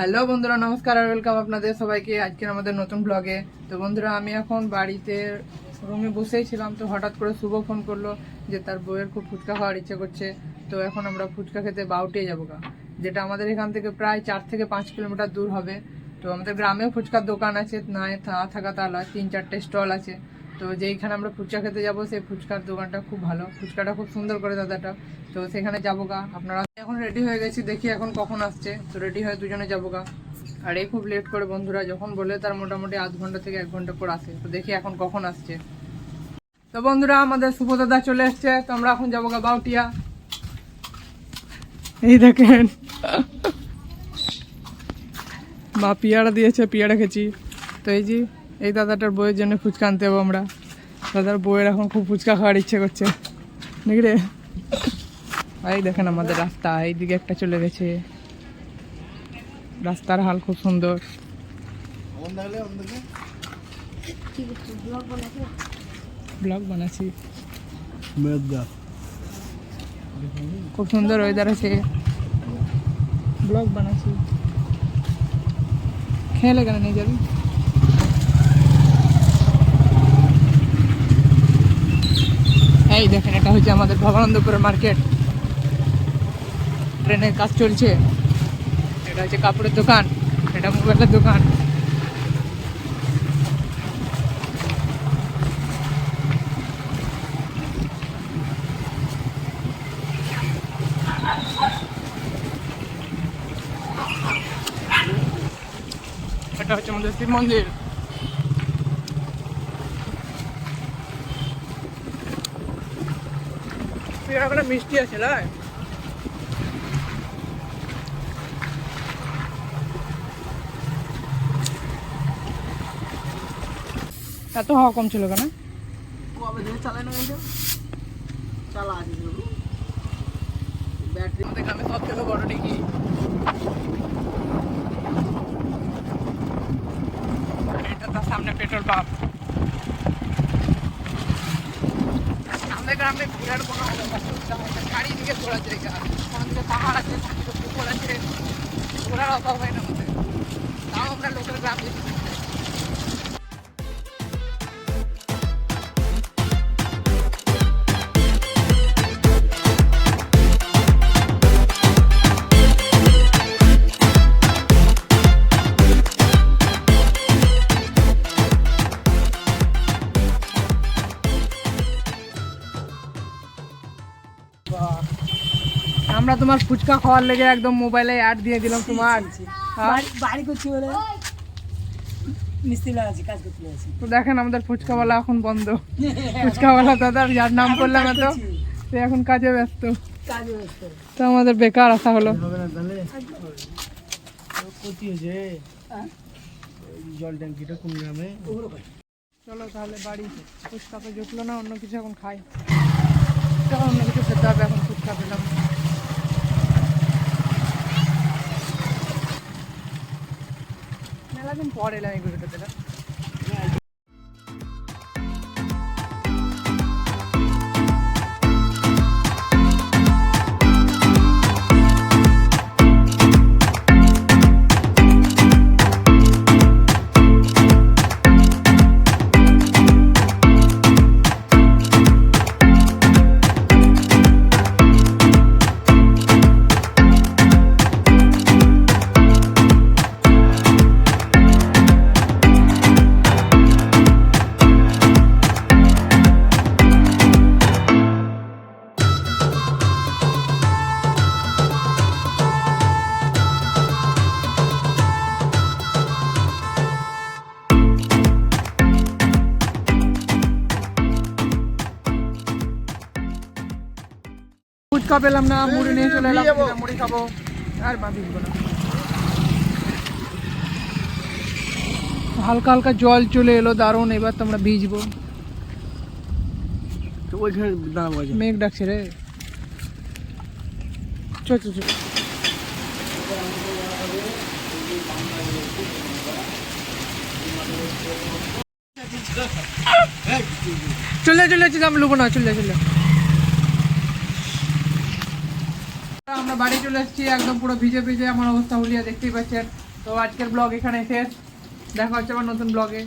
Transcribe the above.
Hello বন্ধুরা, নমস্কার আর welcome আপনাদের সবাইকে আজকের আমাদের নতুন ব্লগে তো বন্ধুরা, আমি এখন বাড়িতে রুমে বসেই ছিলাম, তো হঠাৎ করে শুভ ফোন করল যে তার বউয়ের খুব ফুচকা খাওয়ার ইচ্ছে করছে। তো এখন আমরা ফুচকা খেতে বাউটিয়ে যাব গা, যেটা আমাদের এখান থেকে প্রায় চার থেকে পাঁচ কিলোমিটার দূর হবে। তো আমাদের গ্রামেও ফুচকার দোকান আছে না থাকা তালা, তিন চারটে স্টল আছে। তো যেইখানে আমরা ফুচকা খেতে যাব, সেই ফুচকার দোকানটা খুব ভালো, ফুচকাটা খুব সুন্দর করে দাদাটা। তো সেখানে যাব গা, আপনারা এখন রেডি হয়ে গেছি দেখি এখন কখন আসছে। তো রেডি হয়ে দুজনে যাব গা আর এই খুব লেট করে বন্ধুরা যখন বলে তার মোটামুটি আধ ঘণ্টা থেকে এক ঘণ্টা পর আসে। তো দেখি এখন কখন আসছে। তো বন্ধুরা আমাদের শুভ দাদা চলে এসছে। তো আমরা এখন যাব গা বাউটিয়া। এই দেখেন। মা পিয়ারা দিয়েছে পিয়ারা খেয়েছি। তো এই যে এই দাদাটার বইয়ের জন্য ফুচকা আনতে যাব আমরা। দাদার বইয়ের এখন খুব ফুচকা খাওয়ার ইচ্ছে করছে। নাকি রে? এই দেখেন আমাদের রাস্তা, এইদিকে একটা চলে গেছে। রাস্তার হাল খুব সুন্দর। ব্লগ বানাচ্ছি। খুব সুন্দর ওয়েদার আছে। ব্লগ বানাচ্ছি। খেলে কেন নিয়ে যাবি? এই দেখেন, এটা হচ্ছে আমাদের ভবানন্দপুরের মার্কেট। ট্রেনের কাজ চলছে। এটা হচ্ছে কাপড়ের দোকান, এটা মোবাইলের দোকান। এটা হচ্ছে আমাদের শিব মন্দির। পেয়ারাগুলো মিষ্টি আছে না এত হওয়া কম ছিল কেন? ব্যাটারি গ্রামে সব এটা তার সামনে পেট্রোল পাম্প। আমাদের গ্রামে ঘোরার কোনো অবস্থা হয় না। চারিদিকে ঘোরা জায়গা কোনো পাহাড় আছে, কোনো দিকে পুকুর আছে। ঘোরার অভাব হয় না আমাদের। তাও আমরা লোকের গ্রাম আমরা তোমার ফুচকা খাওয়ার লেগে একদম মোবাইলে অ্যাড দিয়ে দিলাম তোমার? বাড়ি- করছি বলে তো দেখেন আমাদের ফুচকাওয়ালা এখন বন্ধ। ফুচকাওয়ালা দাদার যার নাম করলাম এত সে এখন কাজে ব্যস্ত। তো আমাদের বেকার আসা হলো। জল ট্যাঙ্কিটা গ্রামে চলো তাহলে বাড়ি ফুচকা তো জুটলো না অন্য কিছু এখন খাই। চলো অন্য কিছু খেতে হবে এখন ফুচকা পেলাম মেলা দিন পর এলাম এই ঘুরে ফুচকা পেলাম না মুড়ি নিয়ে চলে এলাম। মুড়ি খাব। আর ভিজবো না। হালকা হালকা জল চলে এলো দারুণ। এবার তো আমরা ভিজবো। মেঘ ডাকছে রে। চল চল চল। চলে চলে যাচ্ছি আমি লুবো না চলে চলে। আমরা বাড়ি চলে এসেছি একদম পুরো ভিজে ভিজে, আমার অবস্থা হুলিয়া দেখতেই পাচ্ছেন। তো আজকের ব্লগ এখানে শেষ। দেখা হচ্ছে আমার নতুন ব্লগে